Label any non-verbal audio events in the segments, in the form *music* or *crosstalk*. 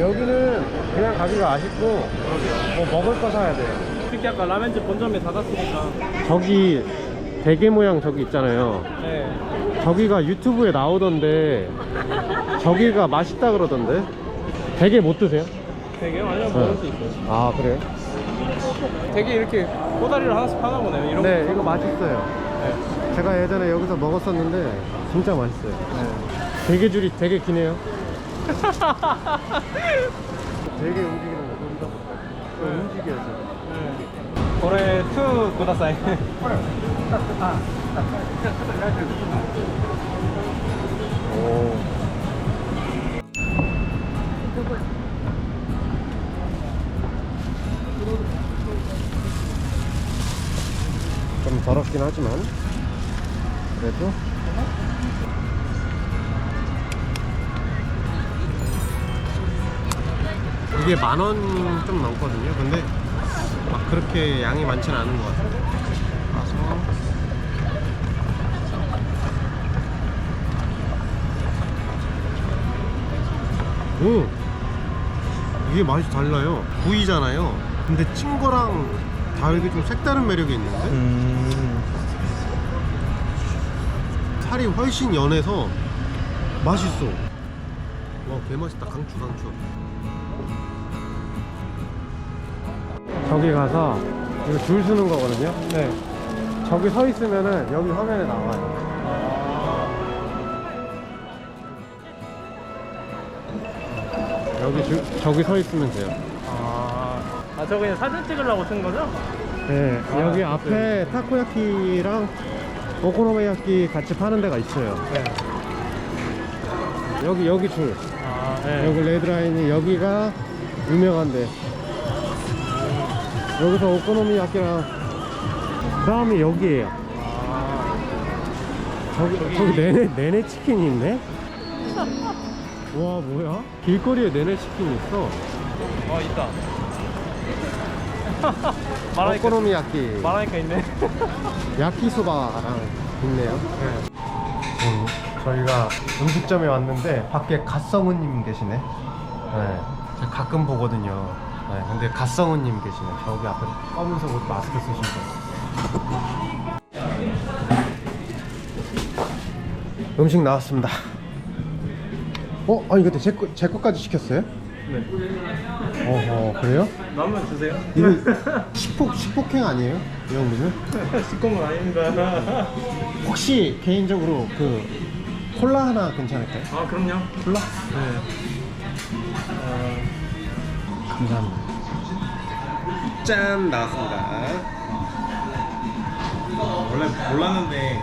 여기는 그냥 가기가 아쉽고 뭐 먹을 거 사야 돼요. 특히 아까 라면집 본점에 닫았으니까. 저기 대게 모양 저기 있잖아요. 네. 저기가 유튜브에 나오던데 저기가 맛있다 그러던데 대게 못 드세요? 되게 완전 네. 먹을 수 있어요. 아 그래요? 되게 이렇게 꼬다리를 하나씩 파나 보네요. 이런 네 거. 이거 맛있어요. 네. 제가 예전에 여기서 먹었었는데 진짜 맛있어요. 네. 되게 줄이 되게 기네요. 되게 움직이는 거 보니까 또 움직여서. 고래 투 구다사이. 오. 좀 더럽긴 하지만 그래도 이게 만 원 좀 넘거든요. 근데 막 그렇게 양이 많지는 않은 것 같아요. 그래서. 오! 이게 맛이 달라요. 구이잖아요. 근데 찐 거랑 다르게 좀 색다른 매력이 있는데? 음. 살이 훨씬 연해서 맛있어. 와 개맛있다. 강추 강추 저기 가서 이거 줄 서는 거거든요 네. 저기 서 있으면은 여기 화면에 나와요 여기 줄, 저기 서 있으면 돼요 아, 아, 저 그냥 사진 찍으려고 쓴 거죠? 네, 아, 여기 네. 앞에 타코야키랑 오코노미야키 같이 파는 데가 있어요. 네. 여기 여기 줄. 아, 네. 여기 레드라인이 여기가 유명한데. 여기서 오코노미야키랑 그다음에 여기에요. 아, 저기 저기- 내내 내내 치킨이 있네. *laughs* 와 뭐야? 길거리에 내내 치킨이 있어. 어, 있다. *laughs* 말하니까, 오코노미야키, 말하니까 있네. *laughs* 야키소바랑 있네요. 음, 저희가 음식점에 왔는데 밖에 갓성우님 계시네. 네, 제가 가끔 보거든요. 네, 근데 갓성우님 계시네. 저기 앞에 검은색 옷 마스크 쓰신 분. 음식 나왔습니다. 어? 아니 근데 제, 거, 제 거까지 시켰어요? 네. 어허 그래요? 남면 주세요. 이거 *laughs* 식폭, 식폭행 아니에요? 이 형님은? 시꺼먼 아닙니다. *laughs* 혹시 개인적으로 그 콜라 하나 괜찮을까요? 아, 그럼요. 콜라? 네. 어, 감사합니다. 짠 나왔습니다. 원래 몰랐는데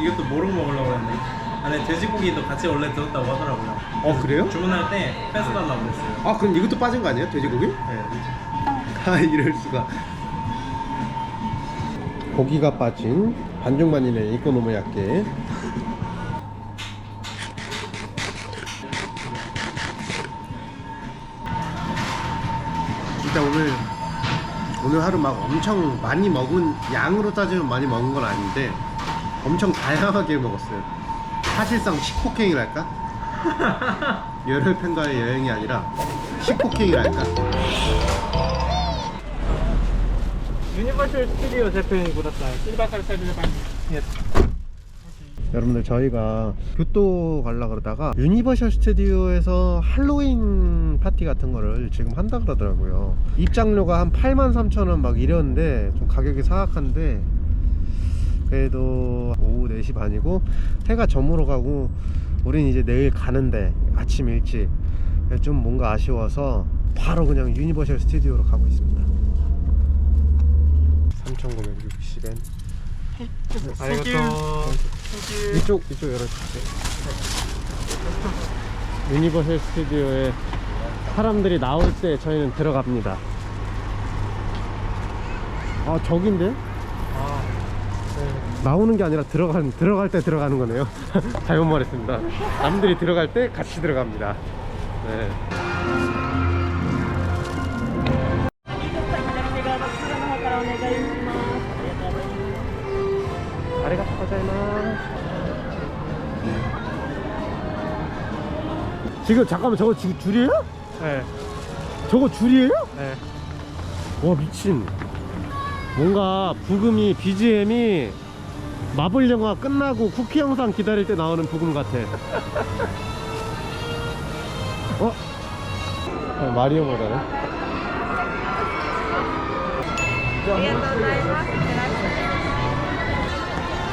이것도 모르고 먹으려고 했는데 안에 돼지고기도 같이 원래 들었다고 하더라고요 어 그래요? 주문할 때 뺏어달라고 그랬어요 아 그럼 이것도 빠진 거 아니에요? 돼지고기? 네. 아 이럴 수가. 고기가 빠진 반죽만이네 이코노미야끼. 진짜 오늘 오늘 하루 막 엄청 많이 먹은 양으로 따지면 많이 먹은 건 아닌데 엄청 다양하게 먹었어요. 사실상 식폭행이랄까? *laughs* 열혈 팬과의 여행이 아니라 식폭행이랄까? 유니버셜 스튜디오 제팬 구다사이 실바카르 살빌반 예. 여러분들 저희가 교토 가려 그러다가 유니버셜 스튜디오에서 할로윈 파티 같은 거를 지금 한다 그러더라고요. 입장료가 한 8만 3천 원막 이랬는데 좀 가격이 사악한데 그래도 오후 4시 반이고 해가 저물어 가고 우린 이제 내일 가는데 아침 일찍 좀 뭔가 아쉬워서 바로 그냥 유니버셜 스튜디오로 가고 있습니다. 3,960엔. 알겠어 이쪽 이쪽 열어주세요. 유니버설 스튜디오에 사람들이 나올 때 저희는 들어갑니다. 아 저긴데? 아, 나오는 게 아니라 들어간 들어갈 때 들어가는 거네요. *laughs* 잘못 말했습니다. 남들이 들어갈 때 같이 들어갑니다. 네. 지금 잠깐만 저거 지금 줄이에요? 네. 저거 줄이에요? 네. 와 미친 뭔가 부금이 BGM이 마블 영화 끝나고 쿠키 영상 기다릴 때 나오는 부금 같아 어? *laughs* 어, 마리오 모델네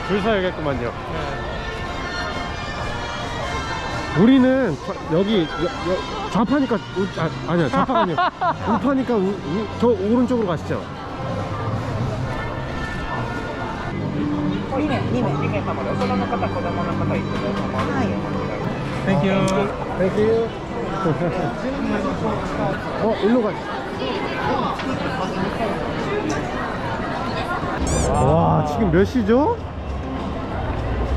줄 서야겠구만요. 우리는 저- 여기 여, 여, 좌파니까 우, 아, 아니야 좌파가 아니야 우파니까 우, 우, 저 오른쪽으로 가시죠. Thank you. 땡큐. 어 일로 가. 와 지금 몇 시죠?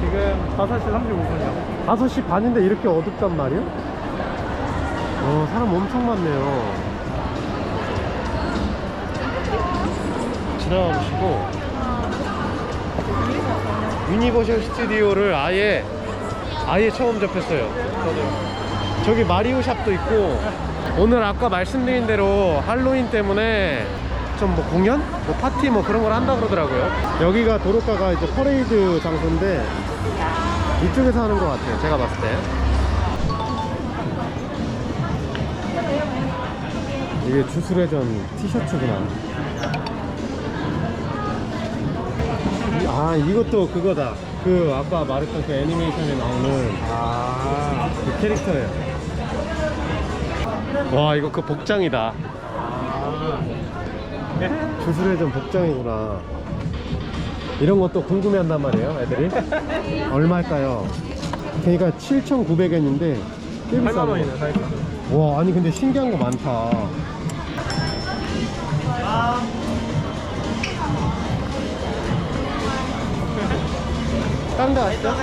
지금 5시 35분이요. 5시 반인데 이렇게 어둡단 말이야? 어 사람 엄청 많네요 지나가 보시고 유니버셜 스튜디오를 아예 아예 처음 접했어요 저기 마리오 샵도 있고 오늘 아까 말씀드린 대로 할로윈 때문에 좀 뭐 공연? 뭐 파티 뭐 그런 걸 한다 그러더라고요. 여기가 도로가가 이제 퍼레이드 장소인데 이쪽에서 하는 것 같아요 제가 봤을 때. 이게 주술회전 티셔츠구나. 이- 아 이것도 그거다. 그 아까 말했던 그 애니메이션에 나오는 아. 그 캐릭터예요. 와 이거 그 복장이다 주술회전 복장이구나 이런 것도 궁금해한단 말이에요 애들이 얼마일까요? 그러니까 7,900엔인데 8만 원이네, 사이즈. 와 아니 근데 신기한 거 많다 딴데 왔어?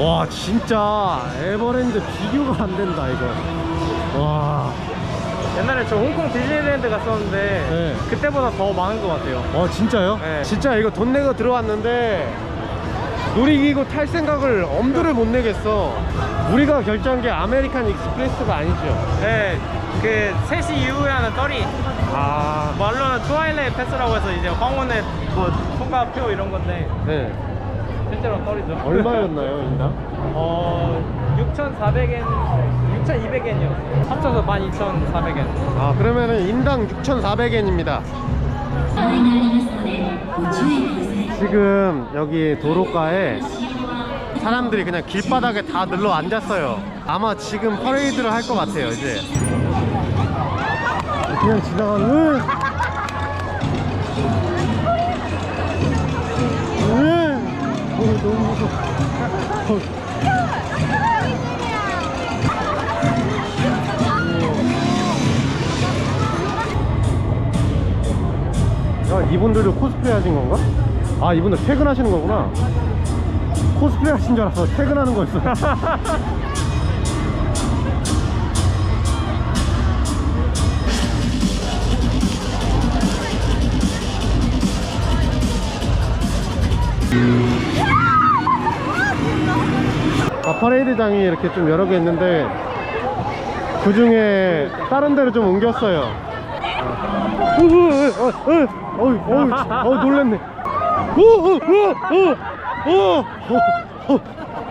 와 진짜 에버랜드 비교가 안 된다 이거 와 옛날에 저 홍콩 디즈니랜드 갔었는데 네. 그때보다 더 많은 것 같아요. 어 진짜요? 네. 진짜 이거 돈 내고 들어왔는데 놀이기구 탈 생각을 엄두를 못 내겠어 우리가 결정한 게 아메리칸 익스프레스가 아니죠 네, 그 3시 이후에 하는 떨이 아 말로는 트와일라이트 패스라고 해서 이제 황혼의 뭐 통과표 이런 건데 네. 실제로 떨이죠. 얼마였나요 인당? 어, 6,400엔, 6,200엔이요. 합쳐서 12,400엔. 아 그러면은 인당 6,400엔입니다 지금 여기 도로가에 사람들이 그냥 길바닥에 다 늘러 앉았어요 아마 지금 퍼레이드를 할 것 같아요 이제 그냥 지나가는 왜? 어, 너무 무서워 야, 이분들도 코스프레 하신 건가? 아, 이분들 퇴근하시는 거구나. 코스프레 하신 줄 알았어. 퇴근하는 거였어. *laughs* 아, 퍼레이드장이 이렇게 좀 여러 개 있는데 그 중에 다른 데로 좀 옮겼어요. 어, 어이, 어이, 어우 놀랬네.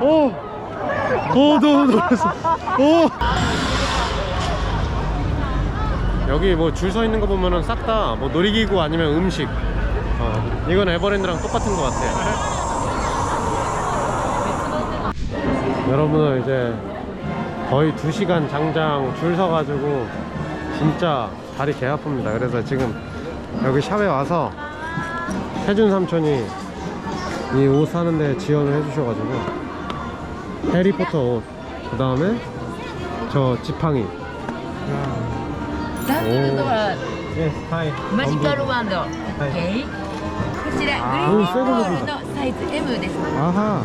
오오오오오오오 너무 놀랐어. 오 여기 뭐 줄 서 있는 거 보면은 싹 다 뭐 놀이기구 아니면 음식. 어, 이건 에버랜드랑 똑같은 것 같아 여러분은 이제 거의 2시간 장장 줄 서가지고 진짜 다리 개 아픕니다. 그래서 지금 여기 샵에 와서 태준 삼촌이 이 옷 사는데 지원을 해주셔가지고 해리포터 옷, 그 다음에 저 지팡이. ランニングドア 예, 하이. マジカルワンド、OK こちらあーグリーンボールのサイズ M です 아하.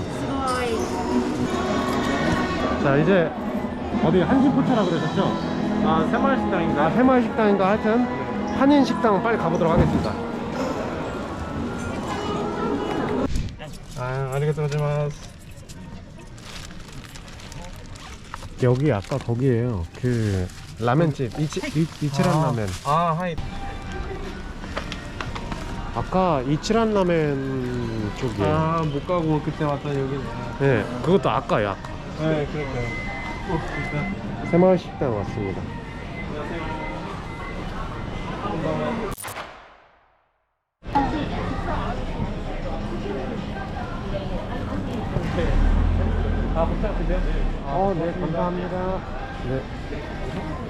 자 이제 어디 한신포차라 그러셨죠? 아, 새마을 식당인가? 아, 해마을 식당인가 하여튼 한인 식당 빨리 가보도록 하겠습니다. 아, 아리가또 고자이마스. 여기 아까 거기에요. 그 라면집 이치 이, 이치란 라면. 아 하이 아까 이치란 라면 쪽이에요. 아 못 가고 그때 왔던 여기네 네, 그것도 아까요. 아까. 네 그러니까요 어, 일단 새마을 식당 왔습니다. 아 부탁드려요 어, 네, 감사합니다. 네.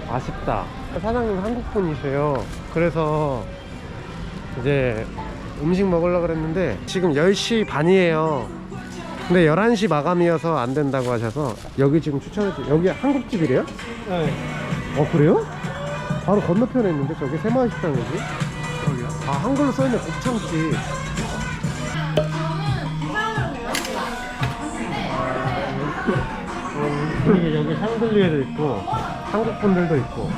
아쉽다. 사장님 한국 분이세요. 그래서 이제 음식 먹으려고 그랬는데 지금 10시 반이에요. 근데 11시 마감이어서 안 된다고 하셔서 여기 지금 추천해 주 여기 한국집이래요? 네 어, 그래요? 바로 건너편에 있는데 저기 새마을 식당이지? 그러게요 아, 한글로 써있네, 곱창집. 분위기 여기 샹들리에도 있고, 한국 분들도 있고.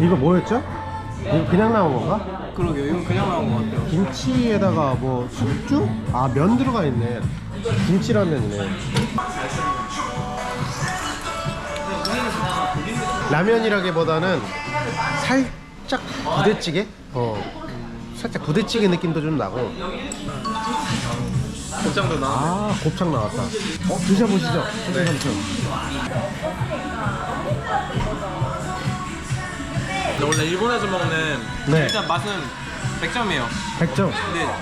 이거 뭐였죠? 이거 그냥 나온 건가? 그러게요 이건 그냥 나온 것 같아요 김치에다가 뭐 숙주? 아, 면 들어가 있네. 김치라면이네. 라면이라기보다는 살짝 부대찌개? 어. 살짝 부대찌개 느낌도 좀 나고. 곱창도 나 아, 곱창 나왔다. 어, 드셔보시죠. 삼촌. 근데 원래 일본에서 먹는 네. 일단 맛은 100점이에요 100점.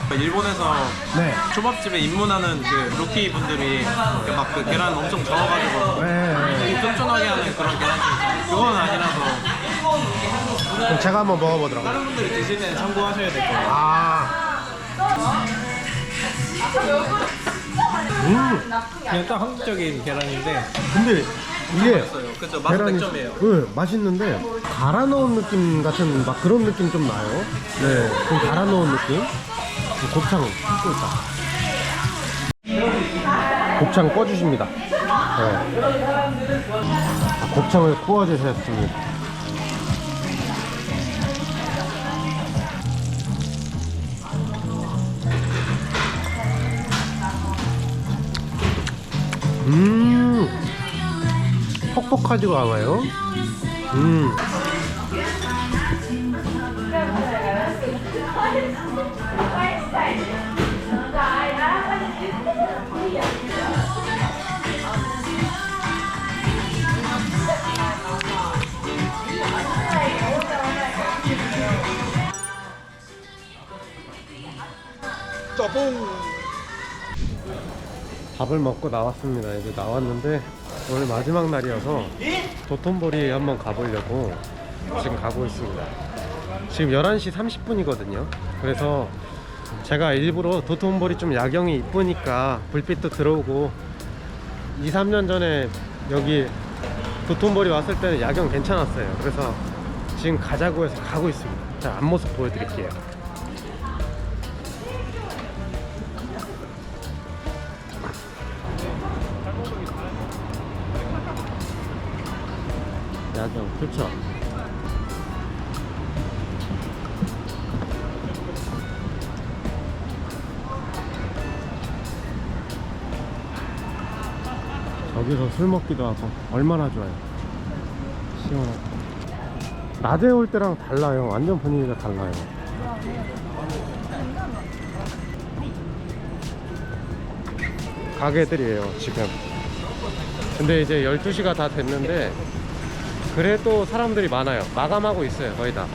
근데 일본에서 네. 초밥집에 입문하는 그 루키 분들이 막그 계란 엄청 저어가지고 네. 네. 되게 쫀쫀하게 하는 그런 계란찜 그건 아니라서 그럼 제가 한번 먹어보도록 다른 분들이 드실 때는 참고하셔야 될 거예요 아. 음. 그냥 딱 한국적인 계란인데 근데 이게 맛있어요 맛은 계란이 100점이에요 네, 맛있는데 갈아 넣은 느낌 같은 막 그런 느낌 좀 나요. 네, 좀 갈아 넣은 느낌. 곱창 또 있다. 곱창 꺼주십니다. 네. 아, 곱창을 구워 주셨습니다. 음. 퍽퍽하지가 않아요. 음. 밥을 먹고 나왔습니다. 이제 나왔는데 오늘 마지막 날이어서 도톤보리 한번 가보려고 지금 가고 있습니다. 지금 11시 30분이거든요. 그래서 제가 일부러 도톤보리 좀 야경이 이쁘니까 불빛도 들어오고 2, 3년 전에 여기 도톤보리 왔을 때는 야경 괜찮았어요. 그래서 지금 가자고 해서 가고 있습니다. 자, 앞모습 보여드릴게요. 야경. 좋죠? 저기서 술 먹기도 하고 얼마나 좋아요. 시원하고. 낮에 올 때랑 달라요. 완전 분위기가 달라요. 가게들이에요 지금. 근데 이제 12시가 다 됐는데 그래도 사람들이 많아요. 마감하고 있어요, 거의 다.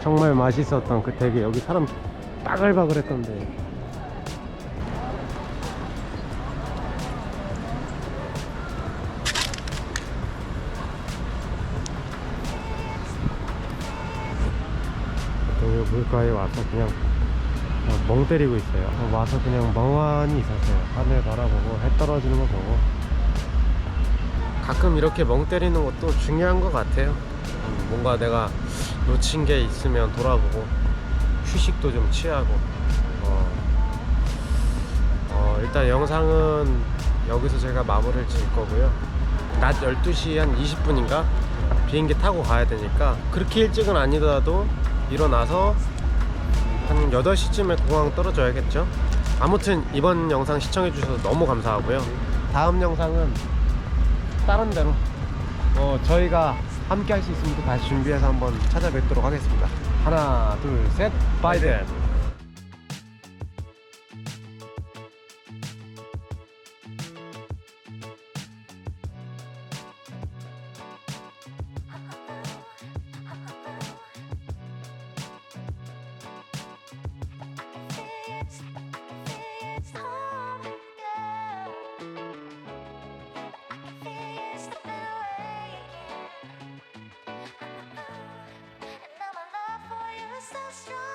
정말 맛있었던 그 되게 여기 사람 빠글바글했던데. 여기 물가에 와서 그냥 멍 때리고 있어요. 와서 그냥 멍하니 있었어요. 하늘 바라보고 해 떨어지는 거 보고. 가끔 이렇게 멍 때리는 것도 중요한 것 같아요. 음, 뭔가 내가 놓친 게 있으면 돌아보고 휴식도 좀 취하고. 어, 어, 일단 영상은 여기서 제가 마무리를 지을 거고요. 낮 12시 한 20분인가 비행기 타고 가야 되니까 그렇게 일찍은 아니더라도 일어나서 한 8시쯤에 공항 떨어져야겠죠? 아무튼 이번 영상 시청해 주셔서 너무 감사하고요 다음 영상은 다른 데로. 어, 저희가 함께 할 수 있으면 또 다시 준비해서 한번 찾아뵙도록 하겠습니다. 하나 둘 셋. 바이든 so strong.